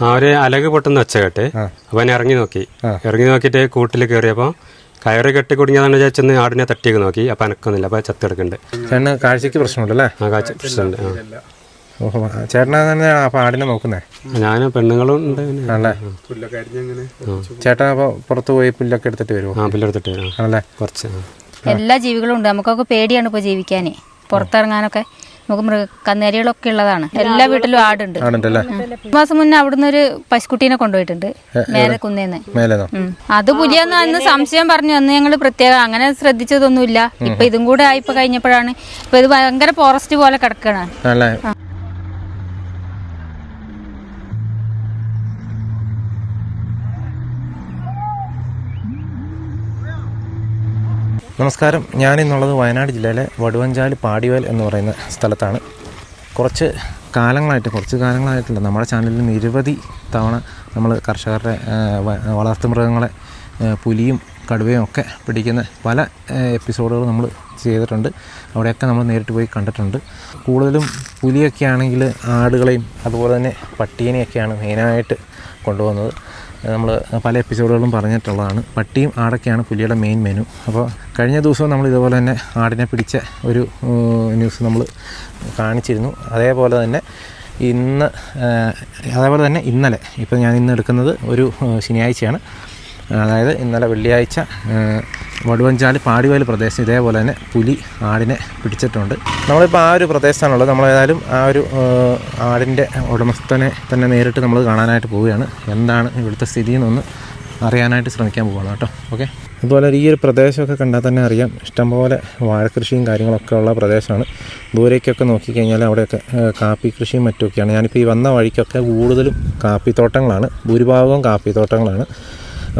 അവർ അലക് പൊട്ടുന്ന ഒച്ച കേട്ട് അവൻ ഇറങ്ങി നോക്കി. ഇറങ്ങി നോക്കിയിട്ട് കൂട്ടിൽ കയറിയപ്പോൾ കയറി കെട്ടി കുടുങ്ങിയതാണ് വിചാരിച്ചെന്ന് ആടിനെ തട്ടിയൊക്കെ നോക്കി. അപ്പം അനക്കൊന്നുമില്ല. അപ്പം ചത്തെടുക്കുന്നുണ്ട് ചേട്ടന് കാഴ്ചക്ക് പ്രശ്നമുണ്ടല്ലേ? ആ കാഴ്ച പ്രശ്നമുണ്ട്. ആ. ഓഹോ. ചേട്ടനാ തന്നെയാണ് അപ്പോൾ ആടിനെ നോക്കുന്നേ? ഞാനും പെണ്ണുങ്ങളും ഉണ്ട്. ആണല്ലേ? ചേട്ടൻ അപ്പോൾ പുറത്ത് പോയി പുല്ലൊക്കെ എടുത്തിട്ട് വരുമോ ആ പുല്ലെടുത്തിട്ട് വരും. ആണല്ലേ? കുറച്ച് ആ. എല്ലാ ജീവികളും ഉണ്ട്. നമുക്കൊക്കെ പേടിയാണ് ഇപ്പോൾ ജീവിക്കാനേ. പുറത്തിറങ്ങാനൊക്കെ. നമുക്ക് മൃഗ കന്നുകാലികളൊക്കെ ഉള്ളതാണ് എല്ലാ വീട്ടിലും ആടുണ്ട് മാസം മുന്നേ അവിടുന്ന് ഒരു പശുക്കുട്ടീനെ കൊണ്ടുപോയിട്ടുണ്ട്. മേലെ കുന്നേന്ന്. മേലേന്നോ അത് പുലിയെന്ന് അന്ന് സംശയം പറഞ്ഞു. അന്ന് ഞങ്ങൾ പ്രത്യേകം അങ്ങനെ ശ്രദ്ധിച്ചതൊന്നുമില്ല. ഇപ്പൊ ഇതും കൂടെ ആയിപ്പോ കഴിഞ്ഞപ്പോഴാണ്. ഇപ്പൊ ഇത് ഭയങ്കര ഫോറസ്റ്റ് പോലെ കിടക്കണ. നമസ്കാരം. ഞാനിന്നുള്ളത് വയനാട് ജില്ലയിലെ വടുവഞ്ചാൽ പാടിവേൽ എന്ന് പറയുന്ന സ്ഥലത്താണ്. കുറച്ച് കാലങ്ങളായിട്ട് കുറച്ച് കാലങ്ങളായിട്ടില്ല നമ്മുടെ ചാനലിൽ നിരവധി തവണ നമ്മൾ കർഷകരുടെ വളർത്തുമൃഗങ്ങളെ പുലിയും കടുവയും ഒക്കെ പിടിക്കുന്ന പല എപ്പിസോഡുകൾ നമ്മൾ ചെയ്തിട്ടുണ്ട്. അവിടെയൊക്കെ നമ്മൾ നേരിട്ട് പോയി കണ്ടിട്ടുണ്ട്. കൂടുതലും പുലിയൊക്കെ ആണെങ്കിൽ ആടുകളെയും അതുപോലെ തന്നെ പട്ടീനെയൊക്കെയാണ് മെയിനായിട്ട് കൊണ്ടുപോകുന്നത്. നമ്മൾ പല എപ്പിസോഡുകളും പറഞ്ഞിട്ടുള്ളതാണ്. പട്ടിയും ആടൊക്കെയാണ് പുലിയുടെ മെയിൻ മെനു അപ്പോൾ കഴിഞ്ഞ ദിവസവും നമ്മൾ ഇതുപോലെ തന്നെ ആടിനെ പിടിച്ച ഒരു ന്യൂസ് നമ്മൾ കാണിച്ചിരുന്നു. അതേപോലെ തന്നെ ഇന്ന് അതേപോലെ തന്നെ ഇന്നലെ. ഇപ്പോൾ ഞാൻ ഇന്ന് എടുക്കുന്നത് ഒരു ശനിയാഴ്ചയാണ്. അതായത് ഇന്നലെ വെള്ളിയാഴ്ച വടുവഞ്ചാലി പാടിവയൽ പ്രദേശം ഇതേപോലെ തന്നെ പുലി ആടിനെ പിടിച്ചിട്ടുണ്ട്. നമ്മളിപ്പോൾ ആ ഒരു പ്രദേശത്താണുള്ളത്. നമ്മളേതായാലും ആ ഒരു ആടിന്റെ ഉടമസ്ഥനെ തന്നെ നേരിട്ട് നമ്മൾ കാണാനായിട്ട് പോവുകയാണ്. എന്താണ് ഇവിടുത്തെ സ്ഥിതി എന്നൊന്ന് അറിയാനായിട്ട് ശ്രമിക്കാൻ പോവുകയാണ് കേട്ടോ. ഓക്കെ? അതുപോലെ ഈ ഒരു പ്രദേശമൊക്കെ കണ്ടാൽ തന്നെ അറിയാം. ഇഷ്ടംപോലെ വാഴക്കൃഷിയും കാര്യങ്ങളൊക്കെ ഉള്ള പ്രദേശമാണ്. ദൂരേക്കൊക്കെ നോക്കിക്കഴിഞ്ഞാൽ അവിടെയൊക്കെ കാപ്പി കൃഷിയും മറ്റുമൊക്കെയാണ്. ഞാനിപ്പോൾ ഈ വന്ന വഴിക്കൊക്കെ കൂടുതലും കാപ്പിത്തോട്ടങ്ങളാണ്. ഭൂരിഭാഗവും കാപ്പിത്തോട്ടങ്ങളാണ്.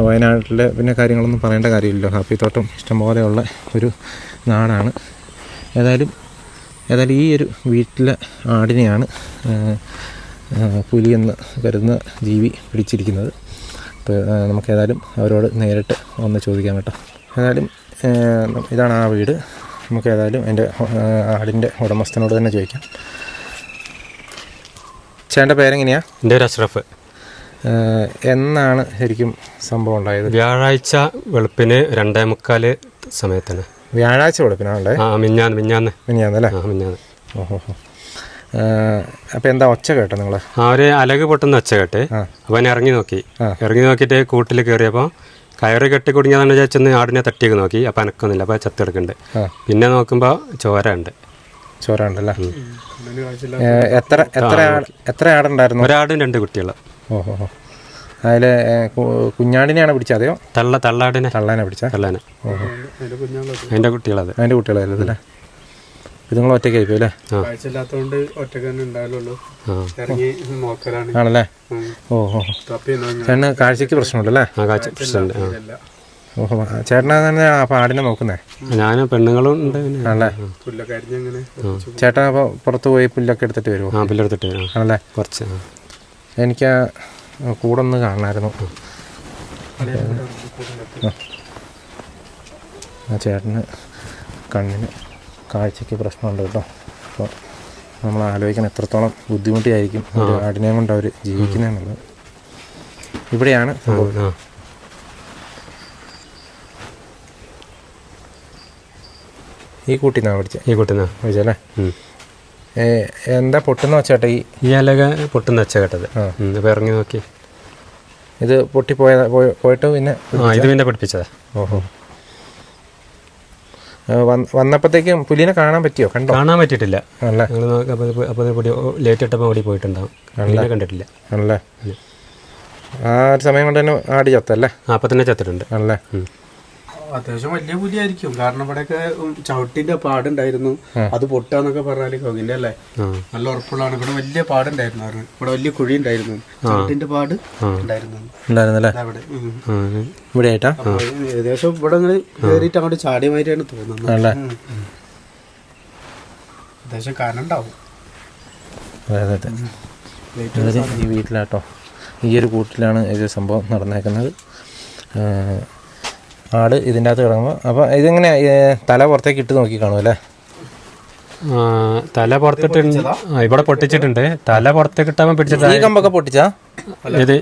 വയനാട്ടിലെ പിന്നെ കാര്യങ്ങളൊന്നും പറയേണ്ട കാര്യമില്ലല്ലോ കാപ്പിത്തോട്ടം ഇഷ്ടംപോലെയുള്ള ഒരു നാടാണ്. ഏതായാലും ഏതായാലും ഈ ഒരു വീട്ടിലെ ആടിനെയാണ് ഏഹ്, ഏഹ്, പുലി എന്ന് കരുതുന്ന ജീവി പിടിച്ചിരിക്കുന്നത്. അപ്പോൾ നമുക്കേതായാലും അവരോട് നേരിട്ട് ഒന്ന് ചോദിക്കാം കേട്ടോ. ഏതായാലും ഇതാണ് ആ വീട്. നമുക്ക് ഏതായാലും എന്റെ ആടിന്റെ ഉടമസ്ഥനോട് തന്നെ ചോദിക്കാം. ചേട്ടന്റെ പേരെങ്ങനെയാണ് എന്റെ ഒരു അഷ്റഫ്. എന്നാണ് ശരിക്കും സംഭവം ഉണ്ടായത്? വ്യാഴാഴ്ച വെളുപ്പിന് രണ്ടേ മുക്കാൽ സമയത്താണ്. വ്യാഴാഴ്ച വെളുപ്പിനാണല്ലേ ആ മിഞ്ഞാന്ന് മിഞ്ഞാന്ന്. അല്ലേ? ആ മിഞ്ഞാന്ന്. ഓഹോ അപ്പോൾ എന്താ ഒച്ച കേട്ടോ നിങ്ങൾ അവർ അലക് പൊട്ടുന്ന ഒച്ച കേട്ട് ആ. അവൻ ഇറങ്ങി നോക്കി. ഇറങ്ങി നോക്കിയിട്ട് കൂട്ടിൽ കയറിയപ്പോൾ കയറി കെട്ടി കുടുങ്ങിയതാണ് വിചാരിച്ചെന്ന് ആടിനെ തട്ടിയൊക്കെ നോക്കി. അപ്പം അനക്കൊന്നുമില്ല. അപ്പം ചത്തെടുക്കുന്നുണ്ട് പിന്നെ നോക്കുമ്പോൾ ചോര ഉണ്ട്. ചോര ഉണ്ടല്ലേ? എത്ര എത്ര ആട് എത്ര ആടുണ്ടായിരുന്നു? ഒരാടും രണ്ട് കുട്ടികൾ ഓഹോ. ഹോ അതിൽ കുഞ്ഞാടിനെയാണ് പിടിച്ചത് അതെയോ? തള്ള തള്ളാടിനെ. തള്ളാനെ പിടിച്ച? തള്ളാനെ. ഓഹോ. അതിന്റെ കുട്ടികളത്. അതിന്റെ കുട്ടികളായിരുന്നു അല്ലേ ഇത് നിങ്ങൾ ഒറ്റയ്ക്കായി പോയി അല്ലേ? ഒറ്റയ്ക്ക് തന്നെ ഇറങ്ങി നോക്കലാണ്. ആണല്ലേ? ഓഹോ ചേട്ടന് കാഴ്ചക്ക് പ്രശ്നമുണ്ടല്ലേ? ആ കാഴ്ച പ്രശ്നമുണ്ട്. ഓഹോ. ചേട്ടനാ തന്നെ ആടിനെ നോക്കുന്നേ? ഞാനും പെണ്ണുങ്ങളും ഉണ്ട് ആണല്ലേ? പുല്ലൊക്കെ ചേട്ടൻ അപ്പോൾ പുറത്ത് പോയി പുല്ലൊക്കെ എടുത്തിട്ട് വരുമോ ആ പിള്ളെടുത്തിട്ട് ആ. ആണല്ലേ? കുറച്ച്. എനിക്ക് ആ കൂടെ ഒന്ന് കാണണമായിരുന്നു. ആ ചേട്ടന് കണ്ണിന് കാഴ്ചയ്ക്ക് പ്രശ്നമുണ്ട് കേട്ടോ. അപ്പോൾ നമ്മൾ ആലോചിക്കണം എത്രത്തോളം ബുദ്ധിമുട്ടിയായിരിക്കും ഒരു ആടിനെ കൊണ്ട് അവർ ജീവിക്കുന്നതെന്നുള്ളത് ഇവിടെയാണ് ഈ കൂട്ടിന്നാണ് പിടിച്ചത് ഈ കൂട്ടിന്നാണ് പിടിച്ചല്ലേ എന്താ പൊട്ടുന്ന വെച്ചാട്ട ഈ ഈ അലക പൊട്ടുന്ന വെച്ച കേട്ടത്. ആ. ഇറങ്ങി നോക്കി. ഇത് പൊട്ടി പോയ- പോയിട്ട് പിന്നെ? ആ ഇത് പിന്നെ പഠിപ്പിച്ചതാ ഓഹോ. വന്നപ്പോഴത്തേക്കും പുലിനെ കാണാൻ പറ്റിയോ? കണ്ടോ? കാണാൻ പറ്റിയിട്ടില്ല. അല്ലേ? ഞങ്ങൾ നോക്കി അപ്പോൾ അപ്പോൾ പൊടി ലേറ്റ് ഇട്ടപ്പോൾ ഓടി പോയിട്ടുണ്ടാവും. പിന്നെ കണ്ടിട്ടില്ല. ആണല്ലേ ആ ഒരു സമയം കൊണ്ട് തന്നെ ആടി ചത്തല്ലേ? അപ്പം തന്നെ ചത്തിട്ടുണ്ട്. ആണല്ലേ. അത്യാവശ്യം വലിയ പുലിയായിരിക്കും. കാരണം ഇവിടെയൊക്കെ ചവിട്ടിന്റെ പാടുണ്ടായിരുന്നു. അത് പൊട്ടാന്നൊക്കെ പറഞ്ഞാൽ കൊങ്ങിന്റെ അല്ലേ? നല്ല ഉറപ്പുള്ളതാണ്. ഇവിടെ വലിയ പാടുണ്ടായിരുന്നു പറഞ്ഞു. ഇവിടെ വലിയ കുഴി ഉണ്ടായിരുന്നു. ചവിട്ടിന്റെ പാട് ഉണ്ടായിരുന്നു. ഇവിടെ ഏകദേശം ഇവിടെ ഇങ്ങനെ കയറിയിട്ട് അങ്ങോട്ട് ചാടി മാതിരിയാണ് തോന്നുന്നത്. ഏകദേശം കാരണം ഉണ്ടാവും ഈ വീട്ടിലാട്ടോ. ഈ ഒരു കൂട്ടിലാണ് ഇത് സംഭവം നടന്നേക്കുന്നത്. ആട് ഇതിന്റെ അകത്ത് കിടക്കുമ്പോൾ അപ്പം ഇതിങ്ങനെ തല പുറത്തേക്ക് ഇട്ട് നോക്കി കാണും അല്ലേ? തല പുറത്തിട്ടുണ്ട്. ഇവിടെ പൊട്ടിച്ചിട്ടുണ്ട്. തല പുറത്തേക്ക് കിട്ടാൻ പിടിച്ചിട്ട് ഈ കമ്പൊക്കെ പൊട്ടിച്ചാ? ഇത്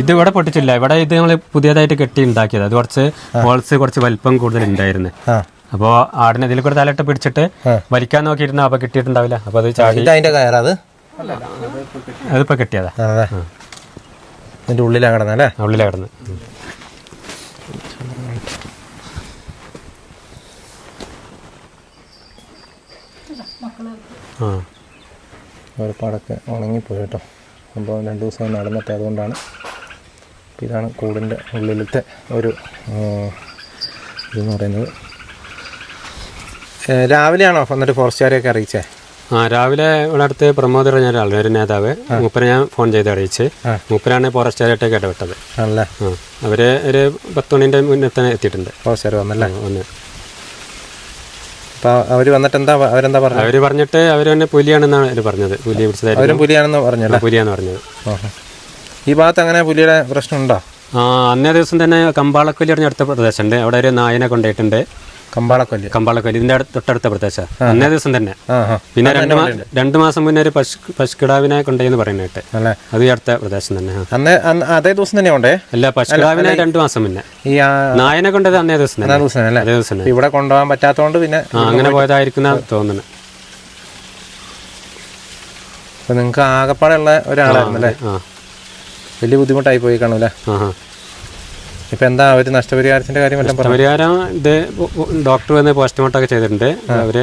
ഇത് ഇവിടെ പൊട്ടിച്ചില്ല. ഇവിടെ ഇത് നമ്മൾ പുതിയതായിട്ട് കെട്ടി ഉണ്ടാക്കിയത്. അത് കുറച്ച് ഹോൾസ് കുറച്ച് വലിപ്പം കൂടുതൽ ഉണ്ടായിരുന്നു. അപ്പോ അപ്പോൾ ആടിനെ ഇതിൽ കൂടെ തലയിട്ട് പിടിച്ചിട്ട് വലിക്കാൻ നോക്കിയിരുന്നു? അപ്പൊ കിട്ടിയിട്ടുണ്ടാവില്ല. അപ്പൊ അത് ചാടി അതിന്റെ അതിപ്പോ കിട്ടിയതാ. അതെ ഇതിന്റെ ഉള്ളിലാ കിടന്നല്ലേ ഉള്ളിലാ കിടന്ന്. ഒരുപാടൊക്കെ ഉണങ്ങിപ്പോയി കേട്ടോ. അപ്പോൾ രണ്ട് ദിവസം നടന്നിട്ട് അതുകൊണ്ടാണ് ഇതാണ് കൂടിന്റെ ഉള്ളിലത്തെ ഒരു ഇതെന്ന് പറയുന്നത്. രാവിലെയാണോ എന്നിട്ട് ഫോറസ്റ്റുകാരെയൊക്കെ അറിയിച്ചേ? ആ രാവിലെ ഇവിടെ അടുത്ത് പ്രമോദ് പറഞ്ഞ ഒരാൾ ഒരു നേതാവ്. മൂപ്പരെ ഞാൻ ഫോൺ ചെയ്ത് അറിയിച്ച്. മൂപ്പരാണ് ഫോറസ്റ്റുകാരായിട്ടൊക്കെ ഇടപെട്ടത്. ആണല്ലേ? ആ. അവർ ഒരു പത്ത് മണിന്റെ മുന്നേ തന്നെ എത്തിയിട്ടുണ്ട്. ഫോറസ്റ്റുകാർ വന്നല്ലേ? ഒന്ന് അപ്പോൾ അവർ വന്നിട്ട് എന്താ അവരെന്താ പറഞ്ഞത് അവർ പറഞ്ഞിട്ട് അവർ തന്നെ പുലിയാണെന്നാണ് അവർ പറഞ്ഞത്. പുലിയെ പിടിച്ചതായിരുന്നു അവരും പുലിയാണെന്ന് പറഞ്ഞത് പുലിയാന്ന് പറഞ്ഞത്. ഈ ഭാഗത്ത് അങ്ങനെ പുലിയുടെ പ്രശ്നമുണ്ടോ? ആ അന്നേ ദിവസം തന്നെ കമ്പാളക്കുലി പറഞ്ഞ അടുത്ത പ്രദേശമുണ്ട്. അവിടെ ഒരു നായനെ കൊണ്ടുപോയിട്ടുണ്ട്. കമ്പാളക്കൊല്ലി. കമ്പാളക്കൊല്ലി. ഇതിന്റെ തൊട്ടടുത്ത പ്രദേശം. അന്നേ ദിവസം തന്നെ. പിന്നെ രണ്ട് മാസം മുന്നേ ഒരു പശു പശുക്കിടാവിനെ കൊണ്ടേന്ന് പറയുന്നേട്ടെ അത് ഈ അടുത്ത പ്രദേശം തന്നെ അതേ ദിവസം തന്നെ ഉണ്ടേ? അല്ല പശുക്കിടാവിനെ രണ്ട് മാസം മുന്നേ. ഈ നായനെ കൊണ്ടത് അന്നേ ദിവസം തന്നെ. അതേ ദിവസം ഇവിടെ കൊണ്ടുപോകാൻ പറ്റാത്തതുകൊണ്ട് പിന്നെ അങ്ങനെ പോയതായിരിക്കുന്ന തോന്നുന്നു. നിങ്ങക്ക് നിങ്ങൾക്ക് ആകപ്പാടുള്ള ഒരാളായിരുന്നു അല്ലേ വലിയ ബുദ്ധിമുട്ടായി പോയി കാണൂല ഇപ്പൊ എന്താ അവർ നഷ്ടപരിഹാരത്തിന്റെ കാര്യം നഷ്ടപരിഹാരം പറഞ്ഞു? പരിഹാരം ഇത് ഡോക്ടർ വന്ന് പോസ്റ്റ്മോർട്ടം ഒക്കെ ചെയ്തിട്ടുണ്ട്. അവർ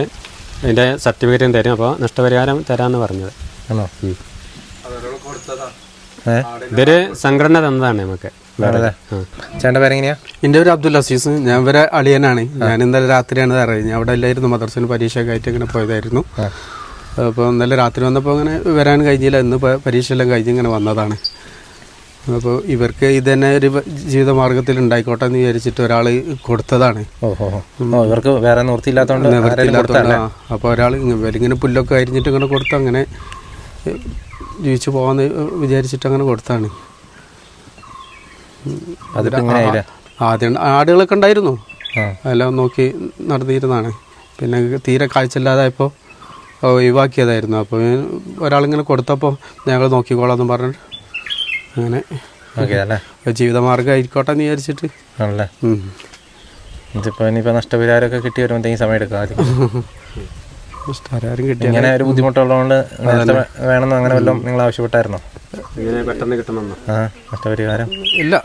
അതിന്റെ സർട്ടിഫിക്കറ്റും തരും. അപ്പോൾ നഷ്ടപരിഹാരം തരാന്ന് പറഞ്ഞത്. ആണോ? ഇതൊരു സംഘടന തന്നതാണ് നമുക്ക്. എന്റെ പേര് ചേട്ടന്റെ പേരെങ്ങനെയാ? എന്റെ ഒരു അബ്ദുൽ അസീസ്. ഞാൻ വരെ അളിയനാണ്. ഞാൻ ഇന്നലെ രാത്രിയാണ് അറിയുന്നത്. അവിടെ അല്ലായിരുന്നു. മദർസിന് പരീക്ഷയൊക്കെ ആയിട്ട് ഇങ്ങനെ പോയതായിരുന്നു. അപ്പോൾ ഇന്നലെ രാത്രി വന്നപ്പോൾ അങ്ങനെ വരാൻ കഴിഞ്ഞില്ല. ഇന്ന് പരീക്ഷ എല്ലാം കഴിഞ്ഞ് ഇങ്ങനെ വന്നതാണ്. അപ്പോൾ ഇവർക്ക് ഇത് തന്നെ ഒരു ജീവിത മാർഗത്തിൽ ഉണ്ടായിക്കോട്ടെ എന്ന് വിചാരിച്ചിട്ട് ഒരാൾ കൊടുത്തതാണ്. ഇവർക്ക് വേറെ നിവൃത്തിയില്ലാത്തതുകൊണ്ട് അപ്പോൾ ഒരാൾ ഇവരിങ്ങനെ പുല്ലൊക്കെ അരിഞ്ഞിട്ട് ഇങ്ങനെ കൊടുത്ത് അങ്ങനെ ജീവിച്ചു പോകാമെന്ന് വിചാരിച്ചിട്ട് അങ്ങനെ കൊടുത്താണ്. ആദ്യം ആടുകളൊക്കെ ഉണ്ടായിരുന്നു. എല്ലാം നോക്കി നടന്നിരുന്നതാണ്. പിന്നെ തീരെ കാഴ്ചയില്ലാതായപ്പോൾ ഒഴിവാക്കിയതായിരുന്നു. അപ്പോൾ ഒരാളിങ്ങനെ കൊടുത്തപ്പോൾ ഞങ്ങൾ നോക്കിക്കോളാം എന്ന് പറഞ്ഞിട്ട് അങ്ങനെ. ഓക്കെ അല്ലേ? ജീവിതമാർഗം ആയിക്കോട്ടെ എന്ന് വിചാരിച്ചിട്ട്. ആണല്ലേ. ഇതിപ്പോ ഇനിയിപ്പോ നഷ്ടപരിഹാരമൊക്കെ കിട്ടി വരുമ്പോഴത്തേക്കും സമയം എടുക്കാം ആദ്യം. ആരും കിട്ടിയ ഇങ്ങനെ ഒരു ബുദ്ധിമുട്ടുള്ളതുകൊണ്ട് വേണമെന്ന് അങ്ങനെ വല്ലതും നിങ്ങൾ ആവശ്യപ്പെട്ടായിരുന്നോ? പെട്ടെന്ന് കിട്ടണമെന്നോ? നഷ്ടപരിഹാരം? ഇല്ല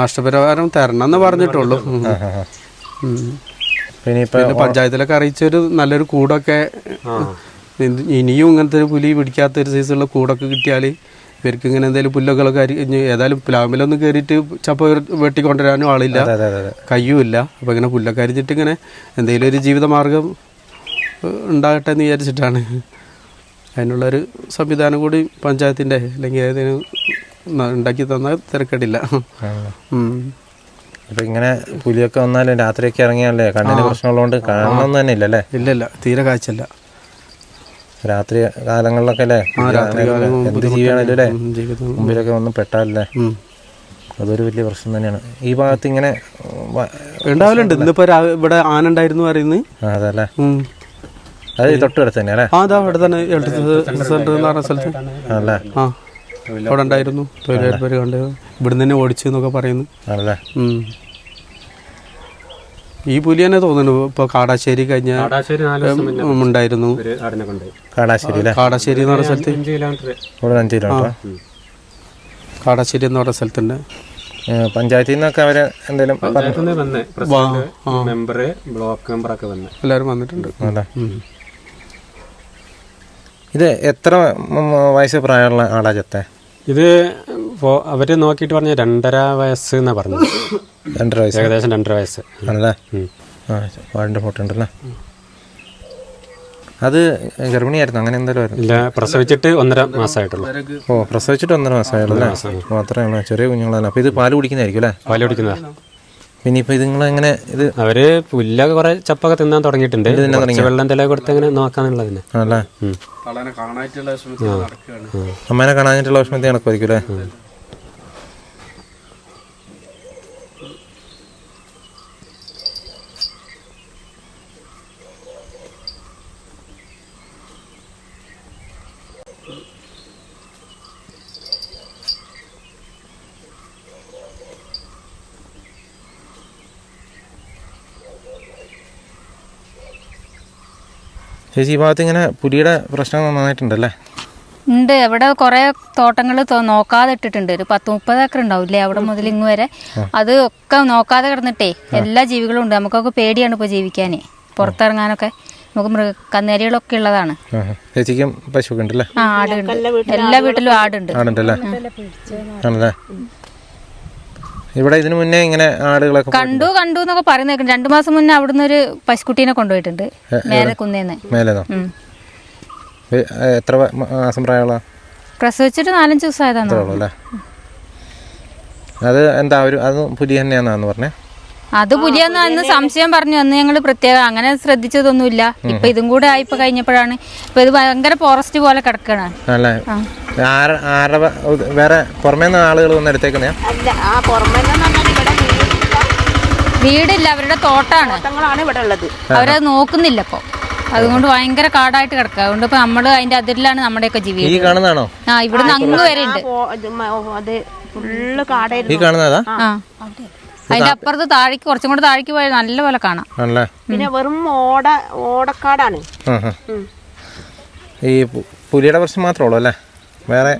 നഷ്ടപരിഹാരം തരണം എന്ന് പറഞ്ഞിട്ടുള്ളൂ. ഇനിയിപ്പോ പഞ്ചായത്തിലൊക്കെ അറിയിച്ചൊരു നല്ലൊരു കൂടൊക്കെ ഇനിയും ഇങ്ങനത്തെ ഒരു പുലി പിടിക്കാത്ത ഒരു സൈസുള്ള കൂടൊക്കെ കിട്ടിയാൽ ഇവർക്ക് ഇങ്ങനെ എന്തെങ്കിലും പുല്ലൊക്കെ അരിഞ്ഞ് ഏതായാലും പ്ലാവിലൊന്നും കയറിയിട്ട് ചപ്പ വെട്ടിക്കൊണ്ടുവരാനും ആളില്ല. കയ്യുമില്ല. അപ്പം ഇങ്ങനെ പുല്ലൊക്കെ അരിഞ്ഞിട്ട് ഇങ്ങനെ എന്തെങ്കിലും ഒരു ജീവിതമാർഗം ഉണ്ടാകട്ടെ എന്ന് വിചാരിച്ചിട്ടാണ്. അതിനുള്ളൊരു സംവിധാനം കൂടി പഞ്ചായത്തിന്റെ അല്ലെങ്കിൽ ഏതെങ്കിലും ഉണ്ടാക്കി തന്നാൽ തിരക്കേടില്ല. അപ്പം. ഇപ്പൊ ഇങ്ങനെ പുലിയൊക്കെ വന്നാലും രാത്രിയൊക്കെ ഇറങ്ങിയാലേ കണ്ണിന് പ്രശ്നമുള്ളതുകൊണ്ട് കാണണമെന്ന് തന്നെ ഇല്ലല്ലേ ഇല്ലല്ല ഇല്ല തീരെ കാഴ്ചല്ല രാത്രി കാലങ്ങളിലൊക്കെ അല്ലേ? എന്ത് ജീവിയാണല്ലോ അല്ലേ? മുമ്പിലൊക്കെ ഒന്നും പെട്ടാലല്ലേ. അതൊരു വലിയ പ്രശ്നം തന്നെയാണ്. ഈ ഭാഗത്ത് ഇങ്ങനെ ഉണ്ടാവലുണ്ട്. ഇന്നിപ്പോ ഇവിടെ ആന ഉണ്ടായിരുന്നു പറയുന്നത് അതല്ലേ? അതെ ഈ തൊട്ടടുത്ത് തന്നെ അല്ലേ? അതാ ഇവിടെ തന്നെ ഹെൽത്ത് സെന്റർ എന്ന് പറഞ്ഞ സ്ഥലത്ത്. ആണല്ലേ? ആ അവിടെ ഉണ്ടായിരുന്നു. തൊഴിലുറപ്പ് കണ്ട്. ഇവിടുന്ന് തന്നെ ഓടിച്ചു എന്നൊക്കെ പറയുന്നു. ആണല്ലേ? ഉം. ഈ പുലി തന്നെ തോന്നുന്നു. ഇപ്പൊ കാടാശ്ശേരി കഴിഞ്ഞ ഉണ്ടായിരുന്നു. കാടാശ്ശേരി കാടാശ്ശേരി എന്ന് പറഞ്ഞ സ്ഥലത്ത്? കാടാശ്ശേരി എന്ന് പറഞ്ഞ സ്ഥലത്തുണ്ട്. പഞ്ചായത്തിൽ നിന്നൊക്കെ അവർ എന്തെങ്കിലും മെമ്പർ ബ്ലോക്ക് മെമ്പറൊക്കെ വന്ന്. എല്ലാവരും വന്നിട്ടുണ്ട്. ഇത് എത്ര വയസ്സ് പ്രായമുള്ള ആളാ ചത്തെ? ഇത് ഫോ- അവർ നോക്കിയിട്ട് പറഞ്ഞ രണ്ടര വയസ്സ് എന്നാ പറഞ്ഞു രണ്ടര വയസ്സ്? ഏകദേശം രണ്ടര വയസ്സ്. ആണല്ലേ. ആ ഫോട്ടോ ഉണ്ടല്ലേ? അത് ഗർഭിണിയായിരുന്നു? അങ്ങനെ എന്തായാലും ഇല്ല പ്രസവിച്ചിട്ട് ഒന്നര മാസമായിട്ടുള്ളൂ ഓ പ്രസവിച്ചിട്ട് ഒന്നര മാസമായിട്ടുള്ളൂ മാത്രമേ ഉള്ളൂ ചെറിയ കുഞ്ഞുങ്ങളല്ല. അപ്പൊ ഇത് പാൽ കുടിക്കുന്നതായിരിക്കും അല്ലേ? പാൽ കുടിക്കുന്നതാ. പിന്നെ ഇപ്പൊ ഇത് നിങ്ങൾ എങ്ങനെ ഇത് അവർ പുല്ലൊക്കെ കുറെ ചപ്പൊക്കെ തിന്നാൻ തുടങ്ങിയിട്ടുണ്ട്. വെള്ളം തല കൊടുത്ത് അങ്ങനെ നോക്കാന്നുള്ളതിന് അല്ലേ കാണാനായിട്ടുള്ള വിഷമത്തിൽ അമ്മേനെ കാണാനായിട്ടുള്ള വിഷമത്തെ കണക്കുമായിരിക്കും അല്ലേ? ചേച്ചി ഈ ഭാഗത്ത് ഇങ്ങനെ പുലിയുടെ പ്രശ്നം നന്നായിട്ടുണ്ടല്ലേ? ഉണ്ട്. അവിടെ കുറെ തോട്ടങ്ങൾ നോക്കാതെ ഇട്ടിട്ടുണ്ട്. ഒരു പത്ത് മുപ്പത് ഏക്കർ ഉണ്ടാവില്ലേ അവിടെ മുതൽ ഇങ്ങ് വരെ? അത് ഒക്കെ നോക്കാതെ കിടന്നിട്ടേ എല്ലാ ജീവികളും ഉണ്ട്. നമുക്കൊക്കെ പേടിയാണ് ഇപ്പോൾ ജീവിക്കാനേ. പുറത്തിറങ്ങാനൊക്കെ നമുക്ക് മൃഗ കന്നേരികളൊക്കെ ഉള്ളതാണ്. ചേച്ചിക്കും പശുക്കുണ്ടല്ലേ ആ ആടുണ്ട്. എല്ലാ വീട്ടിലും ആടുണ്ട്. ആടുണ്ടല്ലേ? ആണല്ലേ? ഇവിടെ ഇതിനു മുന്നേ ഇങ്ങനെ ആടുകളൊക്കെ കണ്ടു കണ്ടു എന്നൊക്കെ പറയുന്ന രണ്ടു മാസം മുന്നേ അവിടുന്ന് ഒരു പശുക്കുട്ടീനെ കൊണ്ടുപോയിട്ടുണ്ട്. മേലെ കുന്നേന്ന്. മേലേന്നോ? എത്ര വ- മാസം പ്രായമുള്ള? പ്രസവിച്ചിട്ട് നാലഞ്ച് ദിവസം ആയതാണ് അത് എന്താ ഒരു അത് പുലി തന്നെയാണെന്ന് പറഞ്ഞേ? അത് പുലിയെന്ന് അന്ന് സംശയം പറഞ്ഞു. അന്ന് ഞങ്ങൾ പ്രത്യേകം അങ്ങനെ ശ്രദ്ധിച്ചതൊന്നുമില്ല. ഇപ്പൊ ഇതും കൂടെ ആയിപ്പോ കഴിഞ്ഞപ്പോഴാണ്. ഇപ്പൊ ഇത് ഭയങ്കര ഫോറസ്റ്റ് പോലെ കിടക്കണ. ആരുടെ വേറെ പുറമേ നിന്ന് ആളുകൾ വന്ന് എടുത്തേക്കുന്നേ അല്ല ആ പുറമെ ഇവിടെ വീടുള്ള വീടില്ല അവരുടെ തോട്ടാണ്. ഇവിടെ ഉള്ളത്. അവരത് നോക്കുന്നില്ല ഇപ്പൊ. അതുകൊണ്ട് ഭയങ്കര കാടായിട്ട് കിടക്കുക. അതുകൊണ്ട് ഇപ്പൊ നമ്മൾ അതിന്റെ അതിരിലാണ് നമ്മുടെയൊക്കെ ഈ ജീവിതം കാണുന്നതാണോ? ആ ഇവിടുന്ന് അങ്ങ് വരെ ഉണ്ട് ഈ കാണുന്നതാ? അതിന്റെ അപ്പുറത്ത് താഴേക്ക് കുറച്ചും കൂടെ താഴേക്ക് പോയാൽ നല്ല പോലെ കാണാം. പിന്നെ വെറും ഓട ഓടക്കാടാണ്. ഈ പുലിയുടെ പ്രശ്നം മാത്രമേ ഉള്ളൂ അല്ലേ? വേറെ?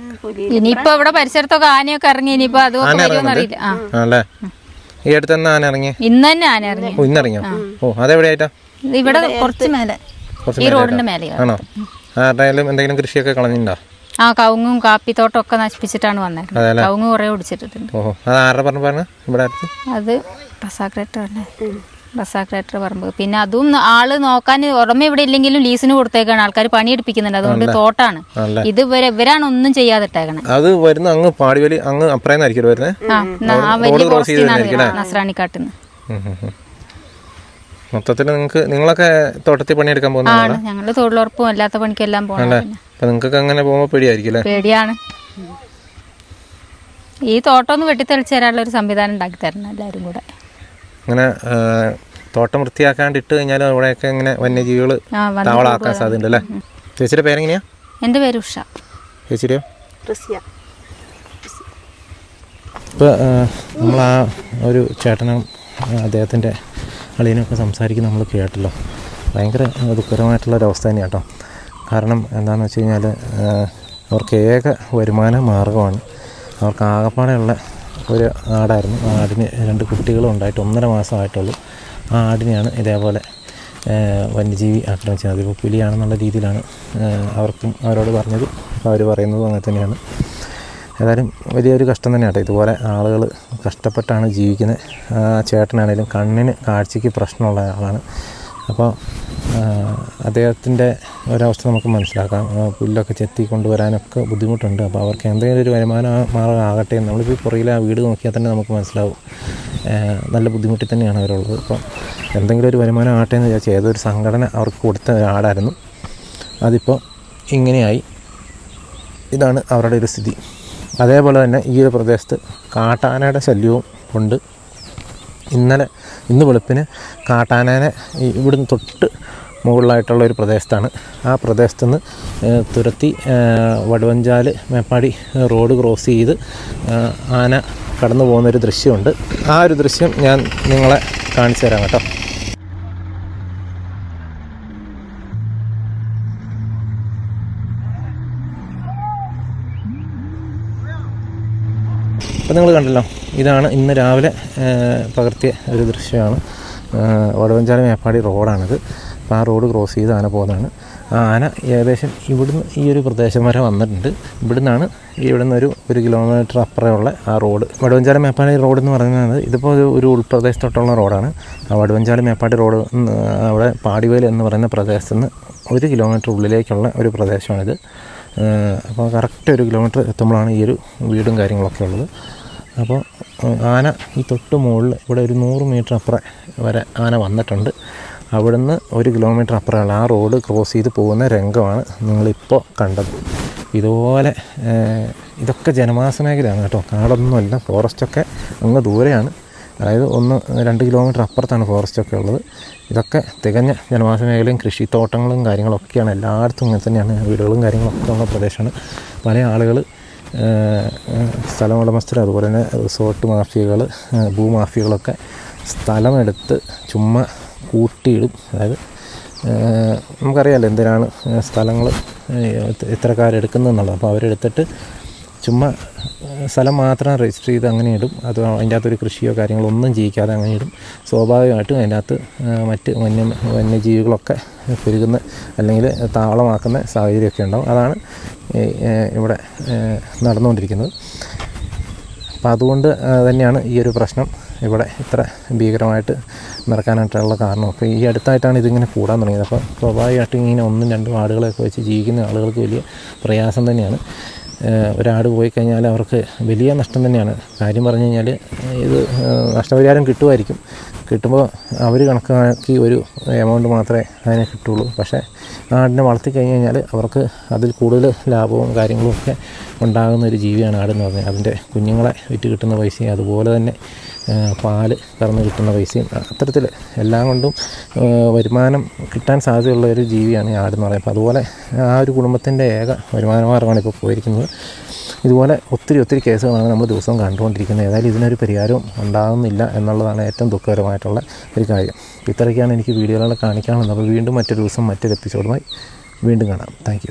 ഇനിയിപ്പോ ഇവിടെ പരിസരത്തൊക്കെ ആനയൊക്കെ ഇറങ്ങി ഇനിയിപ്പോ അത് അറിയില്ല ആണല്ലേ ഈ അടുത്ത് തന്നെ ആന ഇറങ്ങി ഇന്ന് തന്നെ ആന ഇറങ്ങി. ഓ ഇന്നിറങ്ങിയോ ഓ അതെവിടെയായിട്ടാ? ഇവിടെ കുറച്ച് മേലെ. ഈ റോഡിന്റെ മേലെ ആണോ? ആരുടെയായാലും എന്തെങ്കിലും കൃഷിയൊക്കെ കളഞ്ഞിട്ടുണ്ടോ? ആ കവുങ്ങും കാപ്പിത്തോട്ടം ഒക്കെ നശിപ്പിച്ചിട്ടാണ് വന്നത് കവുങ്ങ് കുറെ ഓടിച്ചിട്ടുണ്ട് അത് ആരുടെ പറഞ്ഞു പറഞ്ഞു ഇവിടെ അടുത്ത്? അത് റസാക്രേറ്റർ അല്ലേ റസാക്രേറ്റർ പറമ്പ്. പിന്നെ അതും ആൾ നോക്കാൻ ഉടമ ഇവിടെ ഇല്ലെങ്കിലും ലീസിന് കൊടുത്തേക്കാണ്. ആൾക്കാർ പണിയെടുപ്പിക്കുന്നുണ്ട് അതുകൊണ്ട് തോട്ടാണ്. ഇത് ഇവരെ ഇവരാണ് ഒന്നും ചെയ്യാതെ ഇട്ടേക്കണേ അത് വരുന്ന അങ്ങ് പാടിവലി അങ്ങ് അപ്പുറേന്നായിരിക്കും വരുന്നത് നസ്രാണിക്കാട്ടിന്ന്. മൊത്തത്തിൽ നിങ്ങൾക്ക് നിങ്ങളൊക്കെ തോട്ടത്തിൽ പണിയെടുക്കാൻ പോകുന്നതാണ് ആണ്. ഞങ്ങൾ തൊഴിലുറപ്പും അല്ലാത്ത പണിക്കെല്ലാം പോകണം നിങ്ങൾക്ക് അങ്ങനെ പോകുമ്പോൾ പേടിയായിരിക്കും പേടിയാണ്. ഈ തോട്ടം ഒന്ന് വെട്ടിത്തെളിച്ചു തരാനുള്ള ഒരു സംവിധാനം ഉണ്ടാക്കി തരണം എല്ലാരും കൂടെ. അങ്ങനെ ആ, തോട്ടം വൃത്തിയാക്കാണ്ട് ഇട്ട് കഴിഞ്ഞാൽ അവിടെയൊക്കെ ഇങ്ങനെ വന്യജീവികൾ താവളാക്കാൻ സാധ്യതയുണ്ട് അല്ലേ ചേച്ചിയുടെ പേരെങ്ങനെയാ? എന്റെ പേര് ഉഷ. ചേച്ചിയുടെയോ? കൃഷിയ ഇപ്പോൾ നമ്മൾ ആ ഒരു ചേട്ടനും അദ്ദേഹത്തിന്റെ അളിയനൊക്കെ സംസാരിക്കുന്ന നമ്മൾ കേട്ടല്ലോ. ഭയങ്കര ദുഃഖകരമായിട്ടുള്ളൊരവസ്ഥ ഒരു അവസ്ഥ തന്നെയാണ് കേട്ടോ കാരണം എന്താണെന്ന് വെച്ച് കഴിഞ്ഞാൽ അവർക്ക് ഏക വരുമാന മാർഗമാണ് അവർക്ക് ആകപ്പാടെയുള്ള ഒരു ആടായിരുന്നു ആ ആടിന് രണ്ട് കുട്ടികളും ഉണ്ടായിട്ട് ഒന്നര മാസമായിട്ടുള്ളൂ. ആ ആടിനെയാണ് ഇതേപോലെ വന്യജീവി ആക്രമിച്ചത്. അതിപ്പോൾ പുലിയാണെന്നുള്ള രീതിയിലാണ് അവർക്കും അവരോട് പറഞ്ഞത്. അവർ പറയുന്നതും അങ്ങനെ തന്നെയാണ്. ഏതായാലും വലിയൊരു കഷ്ടം തന്നെയാട്ടോ ഇതുപോലെ ആളുകൾ കഷ്ടപ്പെട്ടാണ് ജീവിക്കുന്നത്. ചേട്ടനാണേലും കണ്ണിന് കാഴ്ചയ്ക്ക് പ്രശ്നമുള്ള ആളാണ്. അപ്പോൾ അദ്ദേഹത്തിന്റെ ഒരവസ്ഥ നമുക്ക് മനസ്സിലാക്കാം. പുല്ലൊക്കെ ചെത്തി കൊണ്ടുവരാനൊക്കെ ബുദ്ധിമുട്ടുണ്ട്. അപ്പോൾ അവർക്ക് എന്തെങ്കിലും ഒരു വരുമാന മാർഗം ആകട്ടെ നമ്മളിപ്പോൾ പുറകിൽ ആ വീട് നോക്കിയാൽ തന്നെ നമുക്ക് മനസ്സിലാവും. നല്ല ബുദ്ധിമുട്ടിൽ തന്നെയാണ് അവരുള്ളത്. അപ്പം എന്തെങ്കിലും ഒരു വരുമാനം ആകട്ടെ എന്ന് വിചാരിച്ചാൽ ഏതൊരു സംഘടന അവർക്ക് കൊടുത്ത ഒരാടായിരുന്നു അതിപ്പോൾ ഇങ്ങനെയായി. ഇതാണ് അവരുടെ ഒരു സ്ഥിതി. അതേപോലെ തന്നെ ഈ ഒരു പ്രദേശത്ത് കാട്ടാനയുടെ ശല്യവും ഉണ്ട്. ഇന്നലെ ഇന്ന് വെളുപ്പിന് കാട്ടാനേനെ ഇവിടുന്ന് തൊട്ട് മുകളിലായിട്ടുള്ള ഒരു പ്രദേശത്താണ്. ആ പ്രദേശത്ത് നിന്ന് തുരത്തി വടുവഞ്ചാൽ മേപ്പാടി റോഡ് ക്രോസ് ചെയ്ത് ആന കടന്നു പോകുന്നൊരു ദൃശ്യമുണ്ട്. ആ ഒരു ദൃശ്യം ഞാൻ നിങ്ങളെ കാണിച്ചു തരാം കേട്ടോ. അപ്പോൾ നിങ്ങൾ കണ്ടല്ലോ ഇതാണ് ഇന്ന് രാവിലെ പകർത്തിയ ഒരു ദൃശ്യമാണ്. ഓടവഞ്ചാല മേപ്പാടി റോഡാണിത്. അപ്പോൾ ആ റോഡ് ക്രോസ് ചെയ്ത് ആന പോകുന്നതാണ് ആ ആന ഏകദേശം ഇവിടുന്ന് ഈ ഒരു പ്രദേശം വരെ വന്നിട്ടുണ്ട്. ഇവിടുന്നാണ് ഇവിടുന്ന് ഒരു ഒരു കിലോമീറ്റർ അപ്പുറമുള്ള ആ റോഡ്. വടവഞ്ചാല മേപ്പാടി റോഡ് എന്ന് പറയുന്നത് ഇതിപ്പോൾ ഒരു ഒരു ഉൾപ്രദേശത്തോട്ടുള്ള റോഡാണ്. ആ വടവഞ്ചാല മേപ്പാടി റോഡ് അവിടെ പാടിവേൽ എന്ന് പറയുന്ന പ്രദേശത്ത് നിന്ന് ഒരു കിലോമീറ്റർ ഉള്ളിലേക്കുള്ള ഒരു പ്രദേശമാണിത്. അപ്പോൾ കറക്റ്റ് ഒരു കിലോമീറ്റർ എത്തുമ്പോഴാണ് ഈ ഒരു വീടും കാര്യങ്ങളൊക്കെ ഉള്ളത്. അപ്പോൾ ആന ഈ തൊട്ട് മുകളിൽ ഇവിടെ ഒരു നൂറ് മീറ്റർ അപ്പുറം വരെ ആന വന്നിട്ടുണ്ട്. അവിടുന്ന് ഒരു കിലോമീറ്റർ അപ്പുറമുള്ള ആ റോഡ് ക്രോസ് ചെയ്ത് പോകുന്ന രംഗമാണ് നിങ്ങളിപ്പോൾ കണ്ടത്. ഇതുപോലെ ഇതൊക്കെ ജനവാസ മേഖലയാണ് കേട്ടോ. കാടൊന്നുമല്ല ഫോറസ്റ്റൊക്കെ അങ്ങ് ദൂരെയാണ്. അതായത് ഒന്ന് രണ്ട് കിലോമീറ്റർ അപ്പുറത്താണ് ഫോറസ്റ്റ് ഒക്കെ ഉള്ളത്. ഇതൊക്കെ തികഞ്ഞ ജനവാസ മേഖലയും കൃഷിത്തോട്ടങ്ങളും കാര്യങ്ങളൊക്കെയാണ്. എല്ലായിടത്തും ഇങ്ങനെ തന്നെയാണ്. വീടുകളും കാര്യങ്ങളൊക്കെ ഉള്ള പ്രദേശമാണ്. പല ആളുകൾ സ്ഥലം ഉടമസ്ഥർ അതുപോലെ തന്നെ റിസോർട്ട് മാഫിയകൾ ഭൂമാഫിയകളൊക്കെ സ്ഥലമെടുത്ത് ചുമ്മാ കൂട്ടിയിടും. അതായത് നമുക്കറിയാമല്ലോ എന്തിനാണ് സ്ഥലങ്ങൾ ഇത്തരക്കാരെടുക്കുന്നതെന്നുള്ളത് അപ്പോൾ അവരെടുത്തിട്ട് ചുമ്മാ സ്ഥലം മാത്രം രജിസ്റ്റർ ചെയ്ത് അങ്ങനെ ഇടും. അത് അതിന്റെ അകത്തൊരു കൃഷിയോ കാര്യങ്ങളോ ഒന്നും ചെയ്യിക്കാതെ അങ്ങനെ ഇടും. സ്വാഭാവികമായിട്ടും അതിന്റെ അകത്ത് മറ്റ് വന്യ വന്യജീവികളൊക്കെ പെരുകുന്ന അല്ലെങ്കിൽ താവളമാക്കുന്ന സാഹചര്യമൊക്കെ ഉണ്ടാവും. അതാണ് ഇവിടെ നടന്നുകൊണ്ടിരിക്കുന്നത്. അപ്പം അതുകൊണ്ട് തന്നെയാണ് ഈ ഒരു പ്രശ്നം ഇവിടെ ഇത്ര ഭീകരമായിട്ട് നടക്കാനായിട്ടുള്ള കാരണം. അപ്പോൾ ഈ അടുത്തായിട്ടാണ് ഇതിങ്ങനെ കൂടാൻ തുടങ്ങിയത്. അപ്പോൾ സ്വാഭാവികമായിട്ടും ഇങ്ങനെ ഒന്നും രണ്ടും ആടുകളെയൊക്കെ വെച്ച് ജീവിക്കുന്ന ആളുകൾക്ക് വലിയ പ്രയാസം തന്നെയാണ്. ഒരാട് പോയി കഴിഞ്ഞാൽ അവർക്ക് വലിയ നഷ്ടം തന്നെയാണ്. കാര്യം പറഞ്ഞു കഴിഞ്ഞാൽ ഇത് നഷ്ടപരിഹാരം കിട്ടുമായിരിക്കും. കിട്ടുമ്പോൾ അവർ കണക്കാക്കി ഒരു എമൗണ്ട് മാത്രമേ അതിന് കിട്ടുള്ളൂ. പക്ഷേ ആടിനെ വളർത്തി കഴിഞ്ഞ് കഴിഞ്ഞാൽ അവർക്ക് അതിൽ കൂടുതൽ ലാഭവും കാര്യങ്ങളും ഒക്കെ ഉണ്ടാകുന്ന ഒരു ജീവിയാണ് ആടെന്ന് പറഞ്ഞാൽ. അതിന്റെ കുഞ്ഞുങ്ങളെ വിറ്റ് കിട്ടുന്ന പൈസയും അതുപോലെ തന്നെ പാൽ കറന്ന് കിട്ടുന്ന പൈസയും അത്തരത്തിൽ എല്ലാം കൊണ്ടും വരുമാനം കിട്ടാൻ സാധ്യതയുള്ള ഒരു ജീവിയാണ് ഈ ആടെന്ന് പറയുന്നത്. അപ്പോൾ അതുപോലെ ആ ഒരു കുടുംബത്തിന്റെ ഏക വരുമാന മാർഗമാണ് ഇപ്പോൾ പോയിരിക്കുന്നത്. ഇതുപോലെ ഒത്തിരി ഒത്തിരി കേസുകളാണ് നമ്മൾ ദിവസവും കണ്ടുകൊണ്ടിരിക്കുന്നത്. ഏതായാലും ഇതിനൊരു പരിഹാരവും ഉണ്ടാകുന്നില്ല എന്നുള്ളതാണ് ഏറ്റവും ദുഃഖകരമായിട്ടുള്ള ഒരു കാര്യം. ഇത്രയൊക്കെയാണ് എനിക്ക് വീഡിയോകളെ കാണിക്കാനുള്ളത്. അപ്പോൾ വീണ്ടും മറ്റൊരു ദിവസം മറ്റൊരു എപ്പിസോഡുമായി വീണ്ടും കാണാം. താങ്ക്